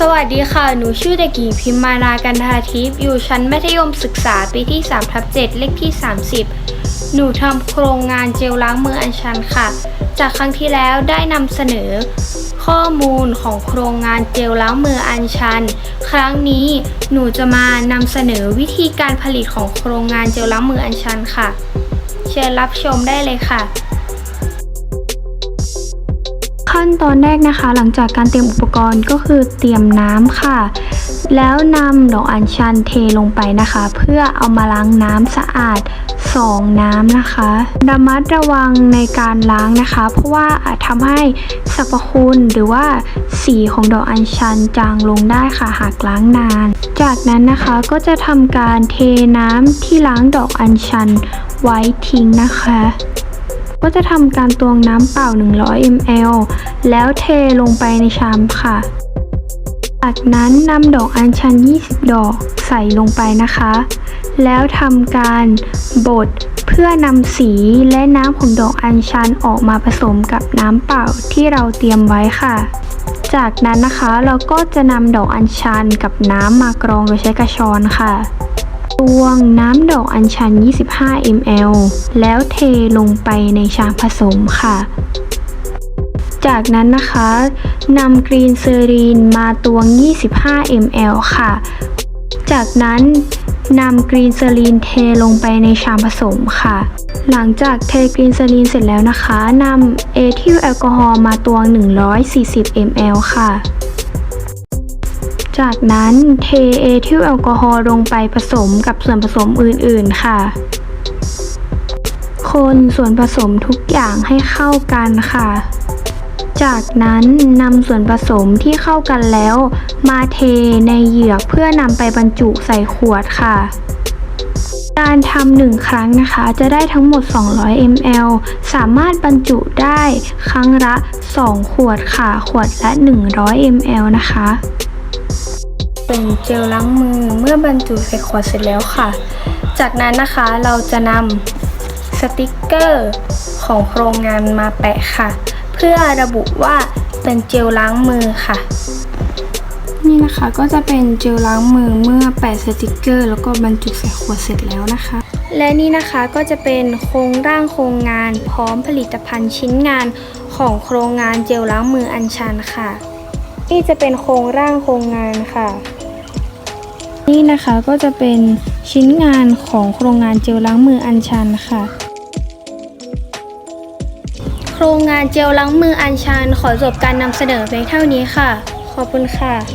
สวัสดีค่ะ หนูชื่อเด็กหญิงพิมมานากันทาทิพย์ อยู่ชั้นมัธยมศึกษาปีที่3ทับ7เลขที่ 30 หนูทำโครงงานเจลล้างมืออัญชันค่ะ จากครั้งที่แล้วได้นำเสนอ ข้อมูลของโครงงานเจลล้างมืออัญชัน ครั้งนี้หนูจะมานำเสนอวิธีการผลิตของโครงงานเจลล้างมืออัญชันค่ะ เชิญรับชมได้เลยค่ะ ขั้นตอนแรกนะคะ หลังจากการเตรียมอุปกรณ์ก็คือเตรียมน้ำค่ะ แล้วนำดอกอัญชันเทลงไปนะคะ เพื่อเอามาล้างน้ำสะอาดสองน้ำนะคะระมัดระวังในการล้างนะคะ เพราะว่าอาจทำให้สรรพคุณหรือว่าสีของดอกอัญชันจางลงได้ค่ะหากล้างนาน จากนั้นนะคะก็จะทำการเทน้ำที่ล้างดอกอัญชันไว้ทิ้งนะคะ ก็จะทำการตวงน้ำเปล่า 100 ml แล้วเทลงไปในชามค่ะ จากนั้นนำดอกอัญชัน 20 ดอกใส่ลงไปนะคะ แล้วทำการบดเพื่อนำสีและน้ำของดอกอัญชันออกมาผสมกับน้ำเปล่าที่เราเตรียมไว้ค่ะ จากนั้นนะคะเราก็จะนำดอกอัญชันกับน้ำมากรองโดยใช้กระชอนค่ะ ตวงน้ำดอกอัญชัน 25 ml แล้วเทลงไปในชามผสมค่ะ จากนั้นนะคะนำกรีนเซอรีนมาตวง 25 ml ค่ะ จากนั้นนำกรีนเซอรีนเทลงไปในชามผสมค่ะ หลังจากเทกรีนเซอรีนเสร็จแล้วนะคะนำเอทิลแอลกอฮอล์มาตวง 140 ml ค่ะ จากนั้นเทเอทิลแอลกอฮอล์ลงไปผสมกับส่วนผสมอื่น ๆ ค่ะ คนส่วนผสมทุกอย่างให้เข้ากันค่ะ จากนั้นนำส่วนผสมที่เข้ากันแล้ว มาเทในเหยือกเพื่อนำไปบรรจุใส่ขวดค่ะการทำหนึ่งครั้งนะคะ จะได้ทั้งหมด 200 ml สามารถบรรจุได้ครั้งละ 2 ขวดค่ะ ขวดละ 100 ml นะคะ เป็นเจลล้างมือเมื่อบรรจุใส่ขวดเสร็จแล้วค่ะ จากนั้นนะคะเราจะนำสติกเกอร์ของโครงงานมาแปะค่ะ เพื่อระบุว่าเป็นเจลล้างมือค่ะ นี่นะคะก็จะเป็นเจลล้างมือเมื่อแปะสติกเกอร์ แล้วก็บรรจุใส่ขวดเสร็จแล้วนะคะ และนี่นะคะก็จะเป็นโครงร่างโครงงานพร้อมผลิตภัณฑ์ชิ้นงานของโครงงานเจลล้างมืออัญชันค่ะ นี่จะเป็นโครงร่างโครงงานค่ะ นี่นะคะก็จะเป็นชิ้นงานของโครงงานเจลล้างมืออัญชันค่ะ โครงงานเจลล้างมืออัญชันขอจบการนำเสนอไปเท่านี้ค่ะ ขอบคุณค่ะ